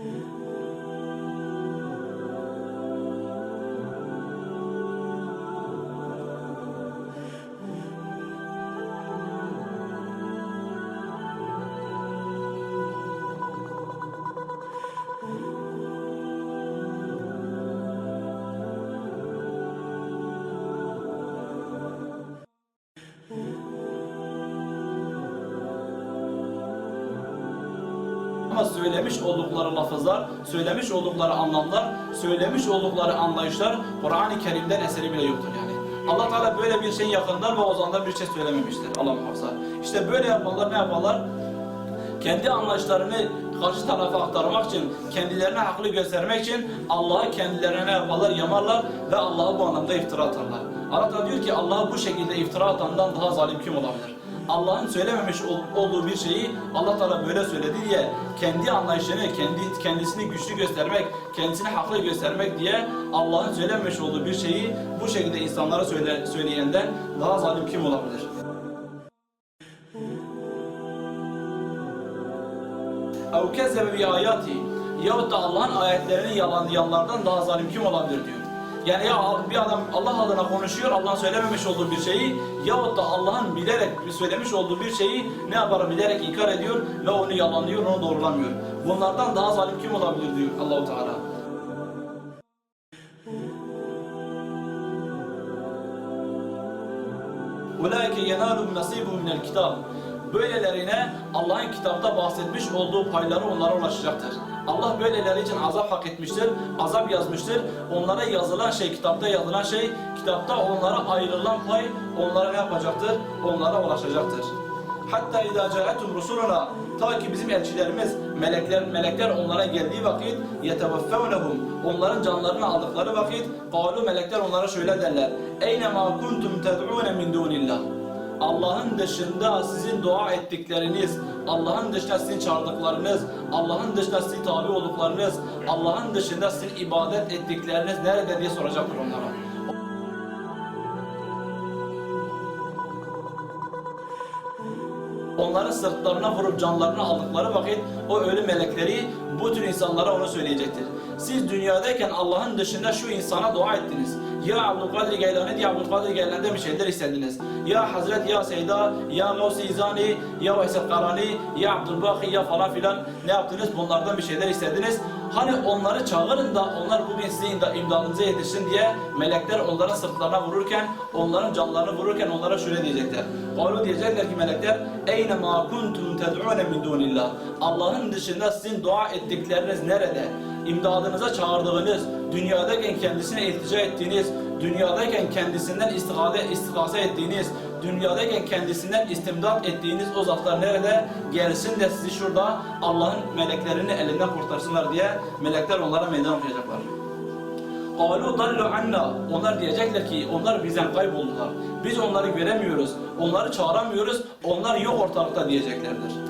Ooh. Ama söylemiş oldukları lafızlar, söylemiş oldukları anlamlar, söylemiş oldukları anlayışlar Kur'an-ı Kerim'den eseri bile yoktur yani. Allah Teala böyle bir şeyin yakından ve ozandan bir şey söylememiştir. Allah muhafaza. İşte böyle yapanlar ne yaparlar? Kendi anlayışlarını karşı tarafa aktarmak için, kendilerine haklı göstermek için Allah'ı kendilerine ne yaparlar? Yamarlar ve Allah'a bu anlamda iftira atarlar. Allah diyor ki Allah'a bu şekilde iftira atandan daha zalim kim olabilir? Allah'ın söylememiş ol- olduğu bir şeyi Allah Teala böyle söyledi diye kendi anlayışını, kendi kendisini güçlü göstermek, kendisini haklı göstermek diye Allah'ın söylememiş olduğu bir şeyi bu şekilde insanlara söyle, söyleyenden daha zalim kim olabilir? kezzebe bi ayati yahut da Allah'ın ayetlerini yalanlayanlardan daha zalim kim olabilir diyor. Yani ya bir adam Allah adına konuşuyor, Allah'ın söylememiş olduğu bir şeyi yahut da Allah'ın bilerek söylemiş olduğu bir şeyi ne yapar bilerek inkar ediyor ve onu yalanlıyor, onu doğrulamıyor. Bunlardan daha zalim kim olabilir diyor Allahu Teala. Ulaike yenalum nasibu minel kitab. Böylelerine Allah'ın kitapta bahsetmiş olduğu payları onlara ulaşacaktır. Allah böyleleri için azap hak etmiştir, azap yazmıştır. Onlara yazılan şey, kitapta yazılan şey, kitapta onlara ayrılan pay onlara yapacaktır? Onlara ulaşacaktır. Hatta idâ câetum rusuluna ta ki bizim elçilerimiz melekler melekler onlara geldiği vakit yeteveffevnehum onların canlarını aldıkları vakit kalu melekler onlara şöyle derler eyne ma kuntum ted'ûne min dûnillah Allah'ın dışında sizin dua ettikleriniz, Allah'ın dışında sizin çağırdıklarınız, Allah'ın dışında sizin tabi olduklarınız, Allah'ın dışında sizin ibadet ettikleriniz nerede diye soracaktır onlara. Onların sırtlarına vurup canlarını aldıkları vakit o ölü melekleri bu tür insanlara onu söyleyecektir. Siz dünyadayken Allah'ın dışında şu insana dua ettiniz. Ya Abdülkadir Geylani diye Abdülkadir Geylani'den bir şeyler istediniz. Ya Hazret, ya Seyda, ya Gavs-ı İzani, ya Veysel Karani, ya Abdülbaki, ya falan filan ne yaptınız? Bunlardan bir şeyler istediniz. Hani onları çağırın da onlar bugün sizin imda- imdadınıza yetişsin diye melekler onların sırtlarına vururken, onların canlarını vururken onlara şöyle diyecekler. Kalu diyecekler ki melekler Eyne ma kuntum ted'une min dunillah Allah'ın dışında sizin dua ettikleriniz nerede? İmdadınıza çağırdığınız, dünyadayken kendisine iltica ettiğiniz, dünyadayken kendisinden istigade, istigase ettiğiniz, dünyadayken kendisinden istimdat ettiğiniz o zatlar nerede? Gelsin de sizi şurada Allah'ın meleklerini elinden kurtarsınlar diye melekler onlara meydan okuyacaklar. قَالُوا ضَلُّ anna. Onlar diyecekler ki onlar bizden kayboldular. Biz onları göremiyoruz. Onları çağıramıyoruz. Onlar yok ortalıkta diyeceklerdir.